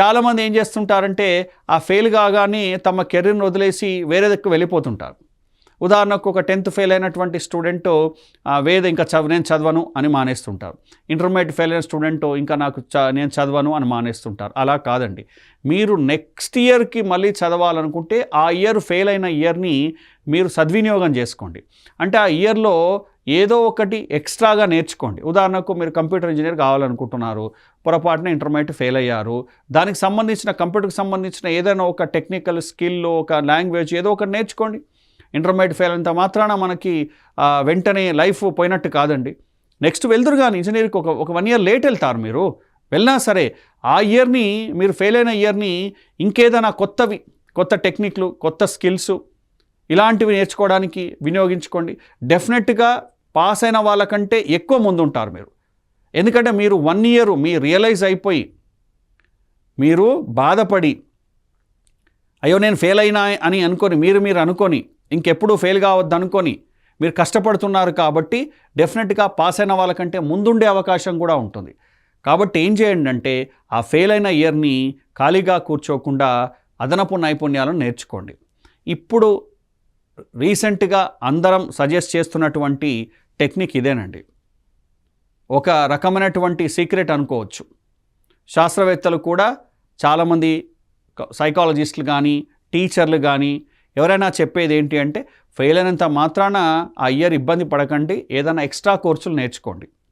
చాలామంది ఏం చేస్తుంటారంటే ఆ ఫెయిల్ కాగానే తమ కెరీర్ను వదిలేసి వేరే దిక్కు వెళ్ళిపోతుంటారు. ఉదాహరణకు ఒక టెన్త్ ఫెయిల్ అయినటువంటి స్టూడెంట్ వేద ఇంకా చదువు నేను చదవను అని మానేస్తుంటారు. ఇంటర్మీడియట్ ఫెయిల్ అయిన స్టూడెంట్ ఇంకా నాకు చ నేను చదవను అని మానేస్తుంటారు. అలా కాదండి. మీరు నెక్స్ట్ ఇయర్కి మళ్ళీ చదవాలనుకుంటే ఆ ఇయర్ ఫెయిల్ అయిన ఇయర్ని మీరు సద్వినియోగం చేసుకోండి. అంటే ఆ ఇయర్లో ఏదో ఒకటి ఎక్స్ట్రాగా నేర్చుకోండి. ఉదాహరణకు మీరు కంప్యూటర్ ఇంజనీర్ కావాలనుకుంటున్నారు పొరపాటున ఇంటర్మీడియట్ ఫెయిల్ అయ్యారు దానికి సంబంధించిన కంప్యూటర్కి సంబంధించిన ఏదైనా ఒక టెక్నికల్ స్కిల్ ఒక లాంగ్వేజ్ ఏదో ఒకటి నేర్చుకోండి. ఇంటర్మీడియట్ ఫెయిల్ అంత మాత్రాన మనకి వెంటనే లైఫ్ పోయినట్టు కాదండి. నెక్స్ట్ వెళ్తురు కానీ ఇంజనీరింగ్కి ఒక ఒక వన్ ఇయర్ లేట్ వెళ్తారు మీరు. వెళ్ళినా సరే ఆ ఇయర్ని మీరు ఫెయిల్ అయిన ఇయర్ని ఇంకేదైనా కొత్తవి కొత్త టెక్నిక్లు కొత్త స్కిల్స్ ఇలాంటివి నేర్చుకోవడానికి వినియోగించుకోండి. డెఫినెట్గా పాస్ అయిన వాళ్ళకంటే ఎక్కువ ముందుంటారు మీరు. ఎందుకంటే మీరు వన్ ఇయర్ మీ రియలైజ్ అయిపోయి మీరు బాధపడి అయ్యో నేను ఫెయిల్ అయినా అని అనుకొని మీరు మీరు అనుకొని ఇంకెప్పుడు ఫెయిల్ కావద్దు అనుకొని మీరు కష్టపడుతున్నారు కాబట్టి డెఫినెట్గా పాస్ అయిన వాళ్ళకంటే ముందుండే అవకాశం కూడా ఉంటుంది. కాబట్టి ఏం చేయండి అంటే ఆ ఫెయిల్ అయిన ఇయర్ని ఖాళీగా కూర్చోకుండా అదనపు నైపుణ్యాలను నేర్చుకోండి. ఇప్పుడు రీసెంట్గా అందరం సజెస్ట్ చేస్తున్నటువంటి టెక్నిక్ ఇదేనండి. ఒక రకమైనటువంటి సీక్రెట్ అనుకోవచ్చు. శాస్త్రవేత్తలు కూడా చాలామంది సైకాలజిస్టులు కానీ టీచర్లు కానీ ఎవరైనా చెప్పేది ఏంటి అంటే ఫెయిల్ అయినంత మాత్రాన ఆ ఇయర్ ఇబ్బంది పడకండి ఏదైనా ఎక్స్ట్రా కోర్సులు నేర్చుకోండి.